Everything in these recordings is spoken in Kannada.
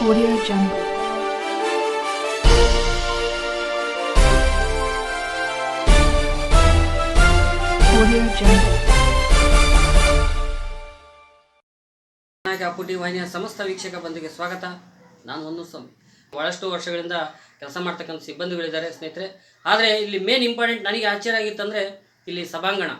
Audio Jungle. Audio Jungle. ವಾಹಿನಿಯ ಸಮಸ್ತ ವೀಕ್ಷಕ ಬಂಧುಗೆ ಸ್ವಾಗತ ನಾನು ಒಂದು ಸ್ವಾಮಿ ಭಾಳಷ್ಟು ವರ್ಷಗಳಿಂದ ಕೆಲಸ ಮಾಡ್ತಕ್ಕಂಥ ಸಿಬ್ಬಂದಿಗಳಿದ್ದಾರೆ ಸ್ನೇಹಿತರೆ ಆದರೆ ಇಲ್ಲಿ ಮೇನ್ ಇಂಪಾರ್ಟೆಂಟ್ ನನಗೆ ಆಶ್ಚರ್ಯ ಆಗಿತ್ತಂದರೆ ಇಲ್ಲಿ ಸಭಾಂಗಣ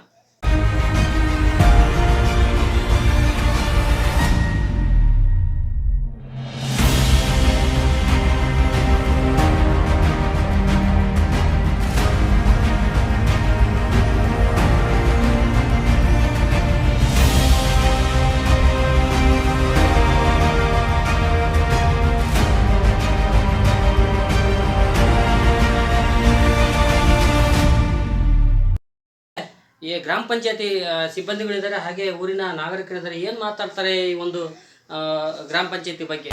ಈ ಗ್ರಾಮ ಪಂಚಾಯತಿ ಸಿಬ್ಬಂದಿಗಳಿದ್ದಾರೆ ಹಾಗೆ ಊರಿನ ನಾಗರಿಕರಿದ್ದಾರೆ ಏನು ಮಾತಾಡ್ತಾರೆ ಈ ಒಂದು ಗ್ರಾಮ ಪಂಚಾಯತಿ ಬಗ್ಗೆ?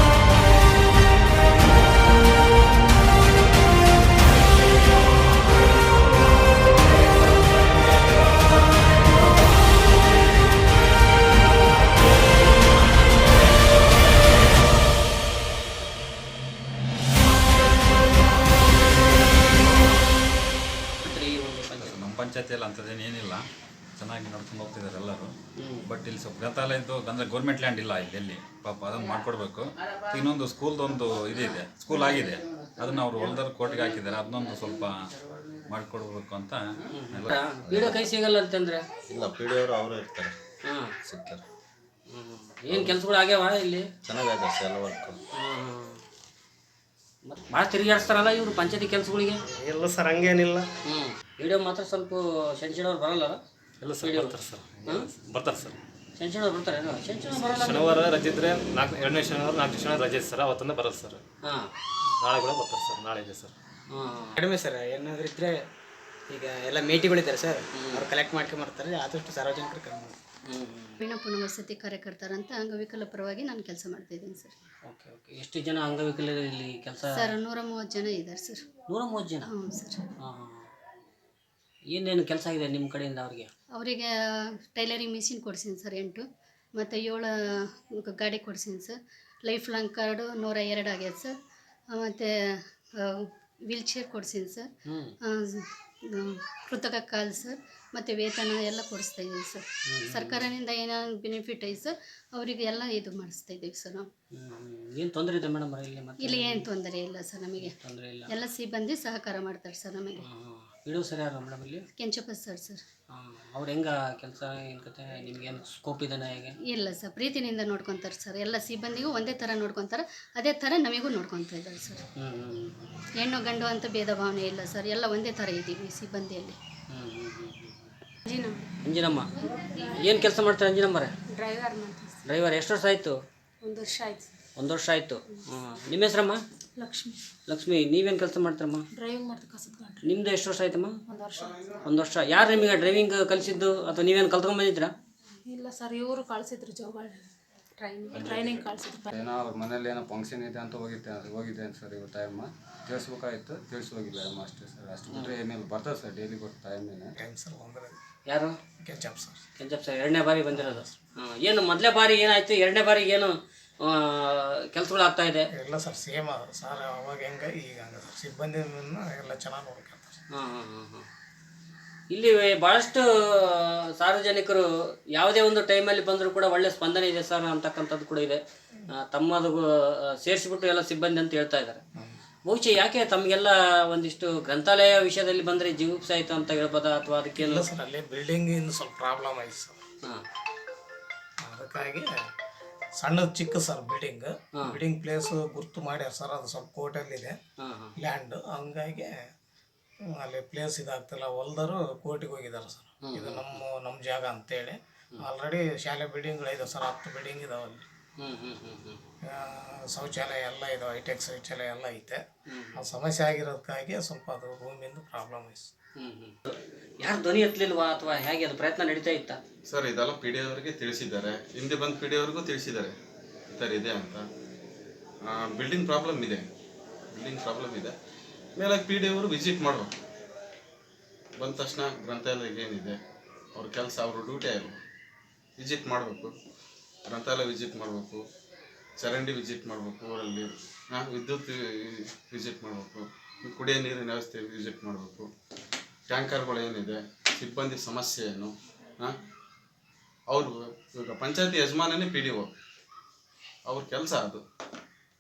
ಇಲ್ಲಿ ಇಲ್ಲ ಇದು ಅಂದರೆ ಗೌರ್ಮೆಂಟ್ ಲ್ಯಾಂಡ್ ಇಲ್ಲ ಇಲ್ಲಿ ಎಲ್ಲಿ? ಪಾಪ ಅದನ್ನು ಮಾಡ್ಕೊಡ್ಬೇಕು. ಇನ್ನೊಂದು ಸ್ಕೂಲ್ದೊಂದು ಇದಿದೆ ಸ್ಕೂಲ್ ಆಗಿದೆ. ಅದನ್ನು ಅವ್ರು ಹೊಲ್ದರ್ ಕೋರ್ಟ್ಗೆ ಹಾಕಿದ್ದಾರೆ. ಅದನ್ನೊಂದು ಸ್ವಲ್ಪ ಮಾಡಿಕೊಡ್ಬೇಕು ಅಂತ ವಿಡಿಯೋ ಕೈ ಸಿಗಲ್ಲ ಅಂತಂದ್ರೆ? ಇಲ್ಲ ಪಿ ಡಿ ಅವರು ಅವರೇ ಇರ್ತಾರೆ. ಹಾಂ. ಸಿಗ್ತಾರೆ. ಏನು ಕೆಲಸಗಳು ಆಗ್ಯಾವ ಇಲ್ಲಿ? ಚೆನ್ನಾಗಿದೆ ಸರ್ ಎಲ್ಲ ವರ್ಕ್ ಭಾಳ ತಿರುಗಾಡಿಸ್ತಾರಲ್ಲ ಇವರು ಪಂಚಾಯತಿ ಕೆಲಸಗಳಿಗೆ? ಇಲ್ಲ ಸರ್ ಹಂಗೇನಿಲ್ಲ. ಹ್ಞೂ ವಿಡಿಯೋ ಮಾತ್ರ ಸ್ವಲ್ಪ ಶನಿಶಿಡವ್ರು ಬರಲ್ಲ? ಎಲ್ಲ ಸರ್ ಬರ್ತಾರೆ ಸರ್. ಬರ್ತಾರೆ ಸರ್. ಶನಿಶಿಡವ್ರು ಬರ್ತಾರೆ ಬರಲ್ಲ ಶನಿವಾರ ರಜೆ ಇದ್ರೆ ನಾಲ್ಕು ಎರಡನೇ ಶನಿವಾರ ನಾಲ್ಕು ಶನಿವಾರ ರಜೆ ಸರ್. ಅವತ್ತೊಂದು ಬರೋದು ಸರ್. ಹಾಂ. ನಾಳೆ ಕೂಡ ಬರ್ತಾರೆ ಸರ್. ನಾಳೆ ಇದೆ ಸರ್. ಕಡಿಮೆ ಸರ್. ಏನಾದ್ರೂ ಇದ್ರೆ ಈಗ ಎಲ್ಲ ಮೇಟಿಗಳಿದ್ದಾರೆ ಸರ್. ಅವ್ರು ಕಲೆಕ್ಟ್ ಮಾಡ್ಕೊಂಬರ್ತಾರೆ. ಆದಷ್ಟು ಸಾರ್ವಜನಿಕರು ಕಡಿಮೆ ವೀಣಾ ಪುನರ್ವಸತಿ ಕಾರ್ಯಕರ್ತರಂತ ಅಂಗವಿಕಲ ಪರವಾಗಿ ನಾನು ಕೆಲಸ ಮಾಡ್ತಾ ಇದ್ದೀನಿ ಸರ್. Okay okay. ಎಷ್ಟು ಜನ ಅಂಗವಿಕಲರು ಇಲ್ಲಿ ಕೆಲಸ? ಸರ್ ನೂರ ಮೂವತ್ತು ಜನ ಇದ್ದಾರೆ ಸರ್. ನೂರ ಮೂವತ್ತು ಜನ? ಹ್ಞೂ ಸರ್. ಹಾಂ. ಏನೇನು ಕೆಲಸ ಇದೆ ನಿಮ್ಮ ಕಡೆಯಿಂದ ಅವರಿಗೆ? ಅವರಿಗೆ ಟೈಲರಿಂಗ್ ಮಿಷಿನ್ ಕೊಡ್ಸೀನಿ ಸರ್ ಎಂಟು ಮತ್ತು ಏಳು ಗಾಡಿ ಕೊಡ್ಸೀನಿ ಸರ್. ಲೈಫ್ ಲಾಂಗ್ ಕಾರ್ಡು ನೂರ ಎರಡು ಆಗ್ಯದ ಸರ್. ಮತ್ತು ವೀಲ್ ಚೇರ್ ಕೊಡ್ಸೀನಿ ಸರ್. ಕೃತಕ ಕಾಲ್ ಸರ್ ಮತ್ತು ವೇತನ ಎಲ್ಲ ಕೊಡಿಸ್ತಾ ಇದ್ದೀವಿ ಸರ್. ಸರ್ಕಾರದಿಂದ ಏನೇನು ಬೆನಿಫಿಟ್ ಐತೆ ಸರ್ ಅವರಿಗೆ ಎಲ್ಲ ಇದು ಮಾಡಿಸ್ತಾ ಇದ್ದೀವಿ ಸರ್ ನಾವು. ಏನು ತೊಂದರೆ ಇದೆ ಮೇಡಮ್ ಇಲ್ಲಿ ಏನು ತೊಂದರೆ ಇಲ್ಲ ಸರ್ ನಮಗೆ. ಎಲ್ಲ ಸಿಬ್ಬಂದಿ ಸಹಕಾರ ಮಾಡ್ತಾರೆ ಸರ್ ನಮಗೆ. ವಿಡಿಯೋ ಸರಿ ಯಾರು ಮೇಡಮ್ ಇಲ್ಲಿ? Kenchappa sir sir. ಅವ್ರು ಹೆಂಗ ಕೆಲಸ ಏನು ಕತೆ ನಿಮ್ಗೇನು ಸ್ಕೋಪ್ ಇದೆನಾ ಹೇಗೆ? ಇಲ್ಲ ಸರ್ ಪ್ರೀತಿನಿಂದ ನೋಡ್ಕೊತಾರೆ ಸರ್. ಎಲ್ಲ ಸಿಬ್ಬಂದಿಗೂ ಒಂದೇ ಥರ ನೋಡ್ಕೊತಾರೆ. ಅದೇ ಥರ ನಮಗೂ ನೋಡ್ಕೊತಾ ಇದ್ದಾರೆ ಸರ್. ಹೆಣ್ಣು ಗಂಡು ಅಂತ ಭೇದ ಭಾವನೆ ಇಲ್ಲ ಸರ್. ಎಲ್ಲ ಒಂದೇ ಥರ ಇದ್ದೀವಿ ಸಿಬ್ಬಂದಿಯಲ್ಲಿ. ಅಂಜಿನಮ್ಮ. ಏನು ಕೆಲಸ ಮಾಡ್ತಾರೆ ಅಂಜಿನಮ್ಮರೇ? ಡ್ರೈವರ್ ಡ್ರೈವರ್ ಎಷ್ಟು ವರ್ಷ ಆಯಿತು? ಒಂದು ವರ್ಷ ಆಯ್ತು ಒಂದು ವರ್ಷ ಆಯಿತು. ನಿಮ್ಮ ಹೆಸ್ರಮ್ಮ? ಲಕ್ಷ್ಮಿ. ಲಕ್ಷ್ಮಿ ನೀವೇನು ಕೆಲಸ ಮಾಡ್ತಾರಮ್ಮ? ಡ್ರೈವಿಂಗ್ ಮಾಡ್ತೀವಿ ನಿಮ್ದು ನಿಮ್ಮದು ಎಷ್ಟು ವರ್ಷ ಆಯ್ತಮ್ಮ? ಒಂದು ವರ್ಷ. ಒಂದು ವರ್ಷ. ಯಾರು ನಿಮಗೆ ಡ್ರೈವಿಂಗ್ ಕಲಿಸಿದ್ದು? ಅಥವಾ ನೀವೇನು ಕಲ್ತ್ಕೊಂಡ್ಬಂದಿದ್ರಾ ಇಲ್ಲ ಸರ್ ಇವರು ಕಳಿಸಿದ್ರು ಜಾಬ್ ಟ್ರೈನಿಂಗ್ ಟ್ರೈನಿಂಗ್ ಕಳಿಸಿದ್ರು. ಏನೋ ಅವ್ರ ಮನೇಲಿ ಏನೋ ಫಂಕ್ಷನ್ ಇದೆ ಅಂತ ಹೋಗಿದ್ದೆ. ಹೋಗಿದ್ದೆ ಸರ್ ಇವತ್ತು ಟೈಮ್ ತಿಳಿಸ್ಬೇಕಾಗಿತ್ತು ತಿಳಿಸಿ ಹೋಗಿಲ್ಲ ಅಮ್ಮ ಅಷ್ಟೇ ಸರ್. ಅಷ್ಟು ಬಿಟ್ಟರೆ ಏನಿಲ್ಲ ಬರ್ತದೆ ಸರ್ ಡೈಲಿ ಕೊಟ್ಟು ಟೈಮೇನೆ ಟೈಮ್ ಸರ್ ಒಂದರೆ. ಯಾರು? ಕೆಚಪ್ ಸರ್. ಕೆಂಚಪ್ ಸರ್. ಎರಡನೇ ಬಾರಿ ಬಂದಿರೋದು. ಹಾಂ. ಏನು ಮೊದಲೇ ಬಾರಿ ಏನಾಯಿತು? ಎರಡನೇ ಬಾರಿಗೆ ಏನು ಕೆಲಸಗಳು ಆಗ್ತಾ ಇದೆ ಎಲ್ಲ ಸರ್ ಸೇಮ್ ಅದ. ಸರ್ ಅವಾಗ ಹೆಂಗೆ ಈಗ ಹಂಗೆ ಸರ್. ಸಿಬ್ಬಂದಿ ಎಲ್ಲ ಚೆನ್ನಾಗಿ ನೋಡ್ಕೊಂತಾರೆ ಹಾಂ ಹಾಂ ಹಾಂ ಹಾಂ. ಇಲ್ಲಿ ಭಾಳಷ್ಟು ಸಾರ್ವಜನಿಕರು ಯಾವುದೇ ಒಂದು ಟೈಮಲ್ಲಿ ಬಂದರೂ ಕೂಡ ಒಳ್ಳೆ ಸ್ಪಂದನೆ ಇದೆ ಸರ್ ಅಂತಕ್ಕಂಥದ್ದು ಕೂಡ ಇದೆ. ತಮ್ಮದು ಸೇರಿಸಿಬಿಟ್ಟು ಎಲ್ಲ ಸಿಬ್ಬಂದಿ ಅಂತ ಹೇಳ್ತಾ ಇದ್ದಾರೆ. ಬಹುಶಃ ಯಾಕೆ ತಮಗೆಲ್ಲ ಒಂದಿಷ್ಟು ಗ್ರಂಥಾಲಯ ವಿಷಯದಲ್ಲಿ ಬಂದರೆ ಜೀವಪ್ಸ ಆಯಿತು ಅಂತ ಹೇಳ್ಬೋದಾ? ಅಥವಾ ಅದಕ್ಕೆ ಸರ್ ಅಲ್ಲಿ ಬಿಲ್ಡಿಂಗ್ ಇನ್ನು ಸ್ವಲ್ಪ ಪ್ರಾಬ್ಲಮ್ ಆಯಿತು ಸರ್. ಹಾಂ. ಅದಕ್ಕಾಗಿ ಸಣ್ಣದು ಚಿಕ್ಕ ಸರ್ ಬಿಲ್ಡಿಂಗ್ ಬಿಲ್ಡಿಂಗ್ ಪ್ಲೇಸ್ ಗುರ್ತು ಮಾಡ್ಯಾರ ಸರ್ ಅದು ಸ್ವಲ್ಪ ಕೋರ್ಟಲ್ಲಿ ಇದೆ ಲ್ಯಾಂಡ್ ಹಂಗಾಗಿ ಅಲ್ಲಿ ಪ್ಲೇಸ್ ಇದಾಗ್ತಿಲ್ಲ. ಹೊಲ್ದರು ಕೋರ್ಟಿಗೆ ಹೋಗಿದ್ದಾರೆ ಸರ್. ಇದು ನಮ್ಮ ನಮ್ಮ ಜಾಗ ಅಂತೇಳಿ. ಆಲ್ರೆಡಿ ಶಾಲೆ ಬಿಲ್ಡಿಂಗ್ಗಳು ಇದಾವೆ ಸರ್ ಹತ್ತು ಬಿಲ್ಡಿಂಗ್ ಇದಾವೆ ಅಲ್ಲಿ. ಶೌಚಾಲಯ ಎಲ್ಲ ಇದಾವೆ ಐಟೆಕ್ ಶೌಚಾಲಯ ಎಲ್ಲ ಐತೆ. ಆ ಸಮಸ್ಯೆ ಆಗಿರೋದಕ್ಕಾಗಿ ಸ್ವಲ್ಪ ಅದು ರೂಮಿಂದು ಪ್ರಾಬ್ಲಮ್ ಐತೆ ಯಾರು ಧ್ವನಿ ಎತ್ತಲಿಲ್ವಾ ಅಥವಾ ಹೇಗೆ ಅದು ಪ್ರಯತ್ನ ನಡೀತಾ ಇತ್ತ? ಸರ್, ಇದೆಲ್ಲ ಪಿ ಡಿ ಅವರಿಗೆ ತಿಳಿಸಿದ್ದಾರೆ. ಹಿಂದೆ ಬಂದು ಪಿ ಡಿ ಅವ್ರಿಗೂ ತಿಳಿಸಿದ್ದಾರೆ. ಈ ಥರ ಇದೆ ಅಂತ. ಬಿಲ್ಡಿಂಗ್ ಪ್ರಾಬ್ಲಮ್ ಇದೆ. ಬಿಲ್ಡಿಂಗ್ ಪ್ರಾಬ್ಲಮ್ ಇದೆ. ಮೇಲೆ ಪಿ ಡಿ ಅವರು ವಿಸಿಟ್ ಮಾಡಬೇಕು. ಬಂದ ತಕ್ಷಣ ಗ್ರಂಥಾಲಯಕ್ಕೆ ಏನಿದೆ, ಅವ್ರ ಕೆಲಸ, ಅವರು ಡ್ಯೂಟಿ ಆಗಿರ್ಬೇಕು ವಿಸಿಟ್ ಮಾಡಬೇಕು. ಗ್ರಂಥಾಲಯ ವಿಸಿಟ್ ಮಾಡಬೇಕು. ಚರಂಡಿ ವಿಸಿಟ್ ಮಾಡಬೇಕು ಅವರಲ್ಲಿ ವಿದ್ಯುತ್ ವಿಸಿಟ್ ಮಾಡಬೇಕು. ಕುಡಿಯೋ ನೀರಿನ ವ್ಯವಸ್ಥೆ ವಿಸಿಟ್ ಮಾಡಬೇಕು. ಟ್ಯಾಂಕರ್ಗಳು ಏನಿದೆ, ಸಿಬ್ಬಂದಿ ಸಮಸ್ಯೆ ಏನು ಅವರು ಇವಾಗ ಪಂಚಾಯತಿ ಯಜಮಾನನೇ ಪಿ ಡಿ ಒ ಅವ್ರ ಕೆಲಸ ಅದು.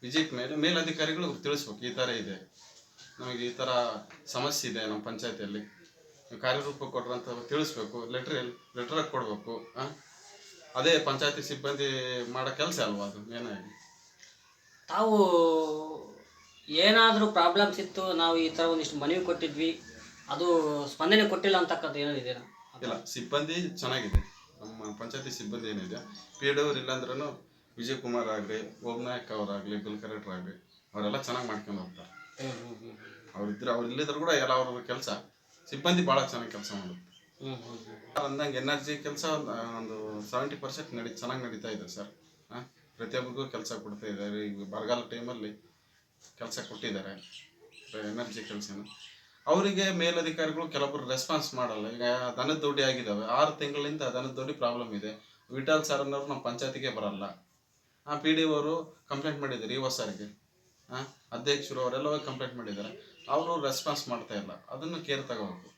ವಿಜಿಟ್ ಮೇಲೆ ಮೇಲಧಿಕಾರಿಗಳು ತಿಳಿಸ್ಬೇಕು, ಈ ಥರ ಇದೆ. ನಮಗೆ ಈ ಥರ ಸಮಸ್ಯೆ ಇದೆ ನಮ್ಮ ಪಂಚಾಯತಿಯಲ್ಲಿ. ಕಾರ್ಯರೂಪ ಕೊಟ್ರಂತ ತಿಳಿಸ್ಬೇಕು ಲೆಟ್ರ್ ಲೆಟ್ರ್ ಕೊಡಬೇಕು ಅದೇ ಪಂಚಾಯತಿ ಸಿಬ್ಬಂದಿ ಮಾಡೋ ಕೆಲಸ ಅಲ್ವಾ ಅದು ಏನಾಗಿ ತಾವು ಏನಾದರೂ ಪ್ರಾಬ್ಲಮ್ಸ್ ಇತ್ತು ನಾವು ಈ ಥರ ಒಂದಿಷ್ಟು ಮನವಿ ಕೊಟ್ಟಿದ್ವಿ. ಅದು ಸ್ಪಂದನೆ ಕೊಟ್ಟಿಲ್ಲ ಅಂತಕ್ಕಂಥ ಇದೆಯಾ ಇಲ್ಲ ಸಿಬ್ಬಂದಿ ಚೆನ್ನಾಗಿದೆ. ನಮ್ಮ ಪಂಚಾಯತಿ ಸಿಬ್ಬಂದಿ ಏನಿದೆ ಪಿ ಡಿ ಅವ್ರು ಇಲ್ಲಾಂದ್ರೂ ವಿಜಯ್ ಕುಮಾರ್ ಆಗಲಿ ಓಂನಾಯಕ್ ಅವರಾಗಲಿ ಬಿಲ್ ಕರೆಕ್ಟರ್ ಆಗಲಿ ಅವರೆಲ್ಲ ಚೆನ್ನಾಗಿ ಮಾಡ್ಕೊಂಡು ಹೋಗ್ತಾರೆ. ಅವ್ರಿದ್ರೆ ಅವ್ರು ಇಲ್ಲಿದ್ರು ಕೂಡ ಎಲ್ಲ ಅವ್ರ ಕೆಲಸ. ಸಿಬ್ಬಂದಿ ಭಾಳ ಚೆನ್ನಾಗಿ ಕೆಲಸ ಮಾಡುತ್ತೆ. ಅಂದಂಗೆ ಎನರ್ಜಿ ಕೆಲಸ ಒಂದು ಸೆವೆಂಟಿ ಪರ್ಸೆಂಟ್ ನಡಿ ಚೆನ್ನಾಗಿ ನಡೀತಾ ಇದೆ ಸರ್. ಹಾಂ ಪ್ರತಿಯೊಬ್ಬರಿಗೂ ಕೆಲಸ ಕೊಡ್ತಾ ಇದ್ದಾರೆ. ಈಗ ಬರಗಾಲ ಟೈಮಲ್ಲಿ ಕೆಲಸ ಕೊಟ್ಟಿದ್ದಾರೆ. ಎನರ್ಜಿ ಕೆಲಸನ. ಅವರಿಗೆ ಮೇಲಧಿಕಾರಿಗಳು ಕೆಲವೊಬ್ರು ರೆಸ್ಪಾನ್ಸ್ ಮಾಡಲ್ಲ. ಈಗ ದನದ ದೊಡ್ಡಿ ಆಗಿದ್ದಾವೆ. ಆರು ತಿಂಗಳಿಂದ ದನದ ದೊಡ್ಡಿ ಪ್ರಾಬ್ಲಮ್ ಇದೆ. ವಿಠಾಲ್ ಸರ್ ಅನ್ನೋರು ನಮ್ಮ ಪಂಚಾಯತಿಗೆ ಬರಲ್ಲ. ಆ ಪಿ ಡಿ ಅವರು ಕಂಪ್ಲೇಂಟ್ ಮಾಡಿದ್ದಾರೆ ಈ ಸಾರಿಗೆ ಹಾಂ ಅಧ್ಯಕ್ಷರು ಅವರೆಲ್ಲ ಕಂಪ್ಲೇಂಟ್ ಮಾಡಿದ್ದಾರೆ. ಅವರು ರೆಸ್ಪಾನ್ಸ್ ಮಾಡ್ತಾ ಇಲ್ಲ. ಅದನ್ನು ಕೇರ್ ತಗೋಬೇಕು.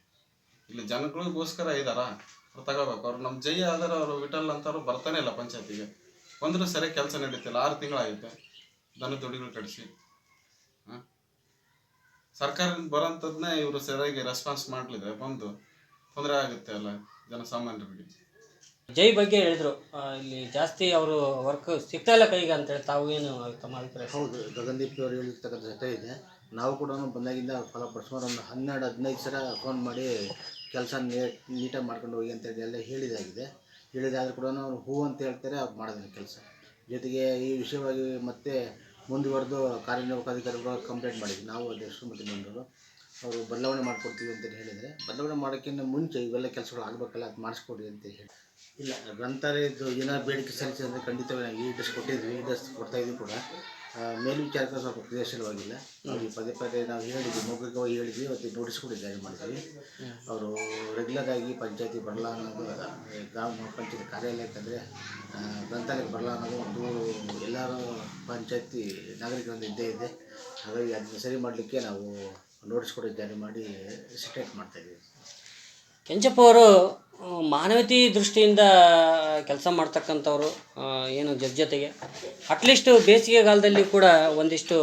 ಇಲ್ಲಿ ಜನಗಳಿಗೋಸ್ಕರ ಇದ್ದಾರಾ? ಅವ್ರು ತಗೋಬೇಕು. ಅವ್ರು ನಮ್ಮ ಜೈ ಆದರೆ ಅವರು ವಿಠಲ್ ಅಂತವ್ರು ಬರ್ತಾನೆ ಇಲ್ಲ ಪಂಚಾಯತಿಗೆ. ಬಂದರೂ ಸರಿ ಕೆಲಸ ನಡೀತಿಲ್ಲ. ಆರು ತಿಂಗಳಾಗುತ್ತೆ. ದನ ದುಡಿಗಳು ಕಡಿಸಿ. ಹಾಂ ಸರ್ಕಾರದಿಂದ ಬರೋಂಥದ್ದನ್ನೇ ಇವರು ಸರಿಯಾಗಿ ರೆಸ್ಪಾನ್ಸ್ ಮಾಡಲಿದ್ರೆ ಬಂದು ತೊಂದರೆ ಆಗುತ್ತೆ ಅಲ್ಲ ಜನಸಾಮಾನ್ಯರಿಗೆ. ಜೈ ಬಗ್ಗೆ ಹೇಳಿದ್ರು. ಆ, ಇಲ್ಲಿ ಜಾಸ್ತಿ ಅವರು ವರ್ಕ್ ಸಿಗ್ತಾ ಇಲ್ಲ ಕೈಗೆ ಅಂತೇಳಿ ತಾವು ಏನು ತಮ್ಮ ಅಭಿಪ್ರಾಯ? ಹೌದು ಗಗನ್ದೀಪ್ ಅವರು ಹೇಳಿರ್ತಕ್ಕಂಥ ಸತ್ಯ ಇದೆ. ನಾವು ಕೂಡ ಬಂದಾಗಿಂದ ಫಲಪಡಿಸುವ ಒಂದು ಹನ್ನೆರಡು ಹದಿನೈದು ಸಲ ಫೋನ್ ಮಾಡಿ ಕೆಲಸ ನೀಟಾಗಿ ಮಾಡ್ಕೊಂಡು ಹೋಗಿ ಅಂತೇಳಿ ಎಲ್ಲ ಹೇಳಿದಾಗಿದೆ. ಹೇಳಿದಾದ್ರೂ ಕೂಡ ಅವ್ರು ಹೂ ಅಂತ ಹೇಳ್ತಾರೆ ಅವ್ರು ಮಾಡೋದಿಲ್ಲ ಕೆಲಸ. ಜೊತೆಗೆ ಈ ವಿಷಯವಾಗಿ ಮತ್ತೆ ಮುಂದುವರೆದು ಕಾರ್ಯನಿರ್ವಾಹಕ ಅಧಿಕಾರಿಗಳು ಕಂಪ್ಲೇಂಟ್ ಮಾಡಿದ್ವಿ ನಾವು ಅಧ್ಯಕ್ಷರು ಮತ್ತು ಅವರು ಬದಲಾವಣೆ ಮಾಡಿಕೊಡ್ತೀವಿ ಅಂತ ಹೇಳಿದರೆ, ಬದಲಾವಣೆ ಮಾಡೋಕ್ಕಿಂತ ಮುಂಚೆ ಇವೆಲ್ಲ ಕೆಲಸಗಳು ಆಗಬೇಕಲ್ಲ, ಅದು ಮಾಡಿಸ್ಕೊಡಿ ಅಂತ ಹೇಳಿ. ಇಲ್ಲ, ಗ್ರಂಥಾಲಯದ್ದು ಏನಾದ್ರು ಬೇಡಿಕೆ ಸಲ್ಲಿಸಿ ಅಂದರೆ ಈ ಈಡಸ್ ಕೊಟ್ಟಿದ್ವಿ, ಈ ಕೊಡ್ತಾ ಕೊಡ್ತಾಯಿದ್ವಿ ಕೂಡ. ಮೇಲ್ವಿಚಾರಕ ಸ್ವಲ್ಪ ಕ್ರಿಯಾಶೀಲವಾಗಿಲ್ಲ ಅವ್ರಿಗೆ ಪದೇ ಪದೇ ನಾವು ಹೇಳಿದ್ವಿ ಮೌಖಿಕವಾಗಿ ಹೇಳಿದ್ವಿ ಅವತ್ತು ನೋಟಿಸ್ ಕೂಡ ಜಾರಿ ಮಾಡಿದ್ವಿ. ಅವರು ರೆಗ್ಯುಲರ್ ಆಗಿ ಪಂಚಾಯತಿ ಬರಲ್ಲ ಅನ್ನೋದು ಗ್ರಾಮ ಪಂಚಾಯತಿ ಕಾರ್ಯಾಲಯಕ್ಕಂದರೆ ಗ್ರಂಥಾಲಯಕ್ಕೆ ಬರಲ್ಲ ಅನ್ನೋದು ಒಂದು ಎಲ್ಲರೂ ಪಂಚಾಯತಿ ನಾಗರಿಕರಿಂದ ಇದ್ದೇ ಇದೆ. ಹಾಗಾಗಿ ಅದನ್ನ ಸರಿ ಮಾಡಲಿಕ್ಕೆ ನಾವು ನೋಟಿಸ್ ಕೂಡ ಜಾರಿ ಮಾಡಿ ಸಿಟೇಟ್ ಮಾಡ್ತಾಯಿದ್ದೀವಿ ಕೆಂಚಪ್ಪ ಅವರು ಮಾನವೀಯತೆ ದೃಷ್ಟಿಯಿಂದ ಕೆಲಸ ಮಾಡ್ತಕ್ಕಂಥವ್ರು ಏನು ಜೊತೆಗೆ. ಅಟ್ಲೀಸ್ಟ್ ಬೇಸಿಗೆಗಾಲದಲ್ಲಿ ಕೂಡ ಒಂದಿಷ್ಟು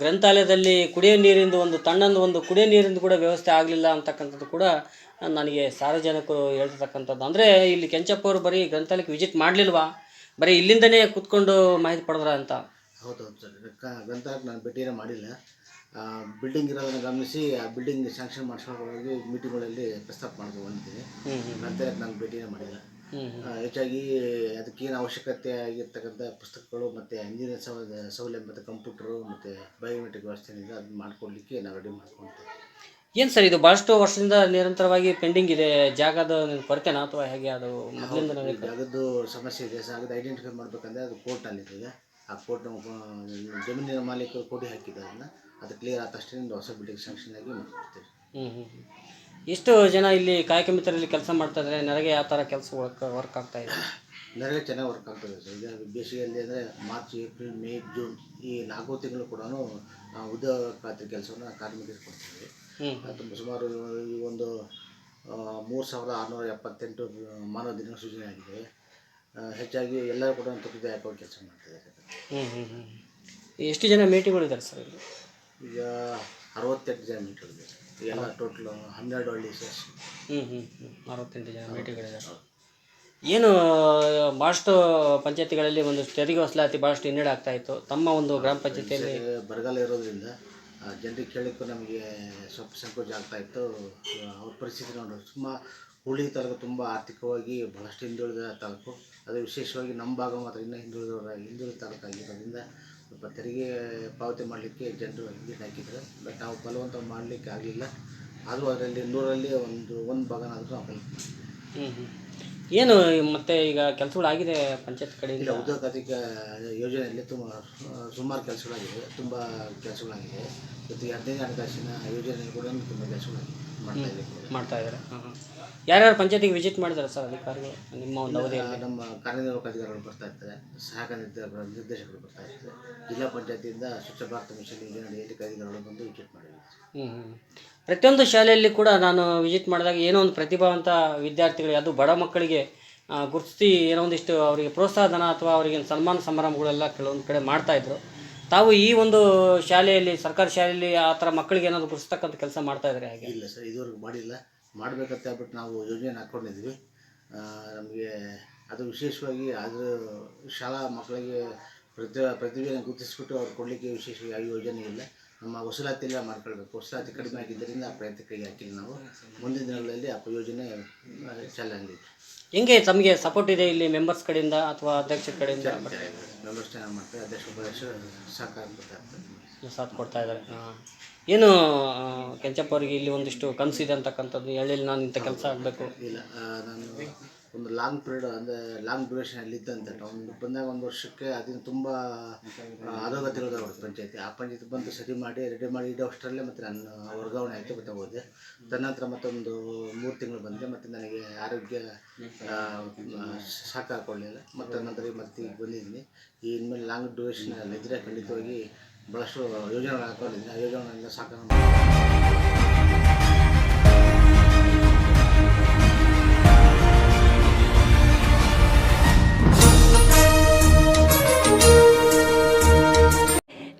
ಗ್ರಂಥಾಲಯದಲ್ಲಿ ಕುಡಿಯೋ ನೀರಿಂದು ಒಂದು ತಣ್ಣಂದು ಒಂದು ಕುಡಿಯೋ ನೀರಿಂದು ಕೂಡ ವ್ಯವಸ್ಥೆ ಆಗಲಿಲ್ಲ ಅಂತಕ್ಕಂಥದ್ದು ಕೂಡ ನನಗೆ ಸಾರ್ವಜನಿಕರು ಹೇಳ್ತಕ್ಕಂಥದ್ದು. ಅಂದರೆ ಇಲ್ಲಿ ಕೆಂಚಪ್ಪ ಅವರು ಬರೀ ಗ್ರಂಥಾಲಯಕ್ಕೆ ವಿಸಿಟ್ ಮಾಡಲಿಲ್ವಾ? ಬರೀ ಇಲ್ಲಿಂದನೇ ಕೂತ್ಕೊಂಡು ಮಾಹಿತಿ ಪಡೆದ್ರ ಅಂತ? ಹೌದೌದು ಸರ್. ಗ್ರಂಥಾಲಯಕ್ಕೆ ನಾನು ಭೇಟಿನೇ ಮಾಡಿಲ್ಲ. ಬಿಲ್ಡಿಂಗ್ ಇರೋದನ್ನು ಗಮನಿಸಿ ಆ ಬಿಲ್ಡಿಂಗ್ ಸ್ಯಾಂಕ್ಷನ್ ಮಾಡಿಸ್ಕೊಳ್ಳೋವಾಗಿ ಮೀಟಿಂಗ್ಗಳಲ್ಲಿ ಪ್ರಸ್ತಾಪ ಮಾಡ್ಕೊಂಡು ಬಂದಿದ್ದೀನಿ. ನಂತರ ನಾನು ಭೇಟಿನೇ ಮಾಡಿಲ್ಲ. ಹೆಚ್ಚಾಗಿ ಅದಕ್ಕೇನು ಅವಶ್ಯಕತೆ ಆಗಿರ್ತಕ್ಕಂಥ ಪುಸ್ತಕಗಳು ಮತ್ತು ಇಂಜಿನಿಯರ್ ಸೌ ಸೌಲಭ್ಯ ಮತ್ತು ಕಂಪ್ಯೂಟರು ಮತ್ತು ಬಯೋಮೆಟ್ರಿಕ್ ವ್ಯವಸ್ಥೆ ಏನಿದೆ ಅದು ಮಾಡ್ಕೊಡ್ಲಿಕ್ಕೆ ನಾ ರೆಡಿ ಮಾಡ್ಕೊಳ್ತೇವೆ. ಏನು ಸರ್ ಇದು ಭಾಳಷ್ಟು ವರ್ಷದಿಂದ ನಿರಂತರವಾಗಿ ಪೆಂಡಿಂಗ್ ಇದೆ? ಜಾಗದ ಕೊರತೆನಾ ಅಥವಾ ಹೇಗೆ ಅದು ಮೊದಲಿಂದ ಜಾಗದ್ದು ಸಮಸ್ಯೆ ಇದೆ ಜಾಗದ ಐಡೆಂಟಿಫೈ ಮಾಡಬೇಕಂದ್ರೆ ಅದು ಕೋರ್ಟಲ್ಲಿದೆ ಇದೆ ಆ ಕೋರ್ಟ್ ಜಮೀನಿನ ಮಾಲೀಕರು ಕೋಟಿ ಹಾಕಿದ್ದಾರೆ ಅದನ್ನ. ಅದು ಕ್ಲಿಯರ್ ಆದ ತಕ್ಷಣ ಹೊಸ ಬಿಲ್ಡಿಂಗ್ ಸ್ಯಾಂಕ್ಷನ್ ಆಗಿ ಮಾಡ್ತೀವಿ. ಹ್ಞೂ ಹ್ಞೂ. ಎಷ್ಟು ಜನ ಇಲ್ಲಿ ಕಾಯಕ ಮಿತ್ರರಲ್ಲಿ ಕೆಲಸ ಮಾಡ್ತಾ ಇದ್ದಾರೆ? ನನಗೆ ಯಾವ ಥರ ಕೆಲಸ ವರ್ಕ್ ವರ್ಕ್ ಆಗ್ತಾ ಇದೆ? ನರಗೆ ಚೆನ್ನಾಗಿ ವರ್ಕ್ ಆಗ್ತದೆ ಸರ್. ಈಗ ಬೇಸಿಗೆಯಲ್ಲಿ ಅಂದರೆ ಮಾರ್ಚ್ ಏಪ್ರಿಲ್ ಮೇ ಜೂನ್ ಈ ನಾಲ್ಕು ತಿಂಗಳು ಕೂಡ ಉದ್ಯೋಗ ಖಾತ್ರಿ ಕೆಲಸವನ್ನು ಕಾರ್ಮಿಕರಿಗೆ ಕೊಡ್ತೀವಿ. ತುಂಬ ಸುಮಾರು ಈ ಒಂದು ಮೂರು ಸಾವಿರದ ಆರುನೂರ ಎಪ್ಪತ್ತೆಂಟು ಮಾನವ ದಿನ ಸೂಚನೆ ಆಗಿದೆ. ಹೆಚ್ಚಾಗಿ ಎಲ್ಲರೂ ಕೂಡ ತಪ್ಪಿದೆ ಹಾಕೋ ಕೆಲಸ ಮಾಡ್ತಿದ್ದಾರೆ. ಹ್ಞೂ ಹ್ಞೂ ಹ್ಞೂ ಎಷ್ಟು ಜನ ಮೇಟಿಗಳಿದ್ದಾರೆ ಸರ್ ಇಲ್ಲಿ? ಈಗ ಅರವತ್ತೆಂಟು ಜನ ಮೀಟರ್ಗೆ ಎಲ್ಲ ಟೋಟಲ್ ಹನ್ನೆರಡು ಹಳ್ಳಿ ಸರ್. ಹ್ಞೂ ಹ್ಞೂ ಹ್ಞೂ ಅರವತ್ತೆಂಟು ಜನ ಮೀಟರ್ಗಳಿದೆ ಏನು ಭಾಳಷ್ಟು ಪಂಚಾಯತಿಗಳಲ್ಲಿ ಒಂದು ತೆರಿಗೆ ವಸೂಲಾತಿ ಭಾಳಷ್ಟು ಹಿನ್ನಡೆ ಆಗ್ತಾ ಇತ್ತು. ತಮ್ಮ ಒಂದು ಗ್ರಾಮ ಪಂಚಾಯತಿಯಲ್ಲಿ ಬರಗಾಲ ಇರೋದ್ರಿಂದ ಜನರಿಗೆ ಕೇಳಲಿಕ್ಕೂ ನಮಗೆ ಸ್ವಲ್ಪ ಸಂಕೋಚ ಆಗ್ತಾ ಇತ್ತು. ಅವ್ರ ಪರಿಸ್ಥಿತಿ ನೋಡಿ ತುಂಬ ಹುಳಿ ತಾಲೂಕು ತುಂಬ ಆರ್ಥಿಕವಾಗಿ ಭಾಳಷ್ಟು ಹಿಂದುಳಿದ ತಾಲೂಕು. ಅದು ವಿಶೇಷವಾಗಿ ನಮ್ಮ ಭಾಗ ಮಾತ್ರ ಇನ್ನೂ ಹಿಂದುಳಿದವ್ರ ಹಿಂದುಳಿದ ತಾಲೂಕು ಆಗಿರೋದ್ರಿಂದ ಸ್ವಲ್ಪ ತೆರಿಗೆ ಪಾವತಿ ಮಾಡಲಿಕ್ಕೆ ಜನರು ಹಿಂದೆ ಹಾಕಿದ್ರು ಬಟ್ ನಾವು ಬಲವಂತ ಮಾಡಲಿಕ್ಕೆ ಆಗಲಿಲ್ಲ. ಆದರೂ ಅದರಲ್ಲಿ ನೂರಲ್ಲಿ ಒಂದು ಒಂದು ಭಾಗನಾದರೂ ನಾವು ಕಲಿತೀವಿ ಹ್ಞೂ ಹ್ಞೂ ಏನು ಮತ್ತೆ ಈಗ ಕೆಲಸಗಳಾಗಿದೆ ಪಂಚಾಯತ್ ಕಡೆ ಇಲ್ಲ ಉದ್ಯೋಗ ಯೋಜನೆಯಲ್ಲಿ ತುಂಬ ಸುಮಾರು ಕೆಲಸಗಳಾಗಿದೆ ತುಂಬ ಕೆಲಸಗಳಾಗಿದೆ ಜೊತೆಗೆ ಹದಿನೈದು ಹಣಕಾಸಿನ ಯೋಜನೆ ಕೂಡ ತುಂಬ ಕೆಲಸಗಳಾಗಿದೆ ಮಾಡ್ತಾ ಇದ್ದಾರೆ. ಯಾರ್ಯಾರು ಪಂಚಾಯತಿಗೆ ವಿಸಿಟ್ ಮಾಡಿದಾರೆ ಸರ್ ಅಧಿಕಾರಿಗಳು? ನಿಮ್ಮ ಒಂದು ಅವಧಿಯಲ್ಲಿ? ನಮ್ಮ ಕಾರ್ಯನಿರ್ವಾಹಕ ಅಧಿಕಾರಿಗಳು ಬರ್ತಾ ಇರ್ತಾರೆ. ಸಹಾಯಕ ನಿರ್ದೇಶಕರು ನಿರ್ದೇಶಕರು ಬರ್ತಾ ಇರ್ತಾರೆ. ಜಿಲ್ಲಾ ಪಂಚಾಯತಿಯಿಂದ ಸ್ವಚ್ಛ ಭಾರತ ಮಿಷನ್ ಯೋಜನೆ ಅಧಿಕಾರಿಗಳು ಬಂದು ವಿಸಿಟ್ ಮಾಡಿದ್ದಾರೆ. ಹ್ಞೂ ಹ್ಞೂ ಪ್ರತಿಯೊಂದು ಶಾಲೆಯಲ್ಲಿ ಕೂಡ ನಾನು ವಿಸಿಟ್ ಮಾಡಿದಾಗ ಏನೋ ಒಂದು ಪ್ರತಿಭಾವಂತ ವಿದ್ಯಾರ್ಥಿಗಳಿಗೆ ಅದು ಬಡ ಮಕ್ಕಳಿಗೆ ಗುರುತಿಸಿ ಏನೋ ಒಂದಿಷ್ಟು ಅವರಿಗೆ ಪ್ರೋತ್ಸಾಹಧನ ಅಥವಾ ಅವರಿಗೆ ಸನ್ಮಾನ ಸಮಾರಂಭಗಳೆಲ್ಲ ಕೆಲವೊಂದು ಕಡೆ ಮಾಡ್ತಾಯಿದ್ರು ತಾವು ಈ ಒಂದು ಶಾಲೆಯಲ್ಲಿ, ಸರ್ಕಾರಿ ಶಾಲೆಯಲ್ಲಿ ಆ ಥರ ಮಕ್ಕಳಿಗೆ ಏನಾದರೂ ಗುರುತಿಸ್ತಕ್ಕಂಥ ಕೆಲಸ ಮಾಡ್ತಾ ಇದ್ದಾರೆ ಹಾಗೆ? ಇಲ್ಲ ಸರ್, ಇದುವರೆಗೂ ಮಾಡಿಲ್ಲ. ಮಾಡಬೇಕಂತ ಹೇಳ್ಬಿಟ್ಟು ನಾವು ಯೋಜನೆ ಹಾಕ್ಕೊಂಡಿದ್ವಿ ನಮಗೆ ಅದು ವಿಶೇಷವಾಗಿ ಅದರ ಶಾಲಾ ಮಕ್ಕಳಿಗೆ ಪ್ರತಿ ಪ್ರತಿಭೆಯನ್ನು ಗುರುತಿಸ್ಬಿಟ್ಟು ಅವ್ರು ಕೊಡಲಿಕ್ಕೆ ವಿಶೇಷವಾಗಿ ಯೋಜನೆ ಇಲ್ಲ. ನಮ್ಮ ವಸೂಲಾತಿಲ್ಲ ಮಾಡ್ಕೊಳ್ಬೇಕು. ವಸೂಲಾತಿ ಕಡಿಮೆ ಆಗಿದ್ದರಿಂದ ಆ ಪ್ರಯತ್ನ ಕೈ ಹಾಕಿಲ್ಲ ನಾವು. ಮುಂದಿನ ದಿನಗಳಲ್ಲಿ ಆ ಯೋಜನೆ ಚಾಲೆಂಜಿದೆ ಹೆಂಗೆ ತಮಗೆ ಸಪೋರ್ಟ್ ಇದೆ ಇಲ್ಲಿ ಮೆಂಬರ್ಸ್ ಕಡೆಯಿಂದ ಅಥವಾ ಅಧ್ಯಕ್ಷರ ಕಡೆಯಿಂದ? ಮೆಂಬರ್ಸ್ ಚೆನ್ನಾಗಿ ಮಾಡ್ತಾರೆ. ಅಧ್ಯಕ್ಷ ಉಪಾಧ್ಯಕ್ಷ ಸಹಕಾರ ಕೊಡ್ತಾ ಇರ್ತಾರೆ ಸಾಥ್ ಕೊಡ್ತಾ ಇದ್ದಾರೆ. ಏನು ಕೆಂಚಪ್ಪ ಅವರಿಗೆ ಇಲ್ಲಿ ಒಂದಿಷ್ಟು ಕನಸಿದೆ ಅಂತಕ್ಕಂಥದ್ದು ಹೇಳಿ ನಾನು ಇಂಥ ಕೆಲಸ ಆಗಬೇಕು. ಇಲ್ಲ ನಾನು ಒಂದು ಲಾಂಗ್ ಪೀರಿಯಡ್ ಅಂದರೆ ಲಾಂಗ್ ಡ್ಯೂರೇಷನ್ ಅಲ್ಲಿ ಇದ್ದಂತೆ. ಒಂದು ಬಂದಾಗ ಒಂದು ವರ್ಷಕ್ಕೆ ಅದನ್ನು ತುಂಬ ಅಧೋಗತಿಗಳು ಪಂಚಾಯತಿ. ಆ ಪಂಚಾಯತಿ ಬಂದು ಸರಿ ಮಾಡಿ ರೆಡಿ ಮಾಡಿ ಇಡೋ ಅಷ್ಟರಲ್ಲೇ ಮತ್ತು ನಾನು ವರ್ಗಾವಣೆ ಆಯಿತು ಮತ್ತೆ ಹೋದೆ. ತದನಂತರ ಮತ್ತೊಂದು ಮೂರು ತಿಂಗಳು ಬಂದೆ. ಮತ್ತು ನನಗೆ ಆರೋಗ್ಯ ಆ, ಸಹಕಾರ ಕೊಡಲಿಲ್ಲ ಮತ್ತು ನಂತರ ಮತ್ತೆ ಬಂದಿದ್ದೀನಿ. ಈ ಇನ್ಮೇಲೆ ಲಾಂಗ್ ಡ್ಯೂರೇಷನ್ ಅಲ್ಲಿ ಇದ್ದರೆ ಖಂಡಿತವಾಗಿ ಭಾಳಷ್ಟು ಯೋಜನೆಗಳು ಹಾಕೊಂಡಿದ್ದೀನಿ. ಆ ಯೋಜನೆಗಳನ್ನೆಲ್ಲ ಸಾಕಾರ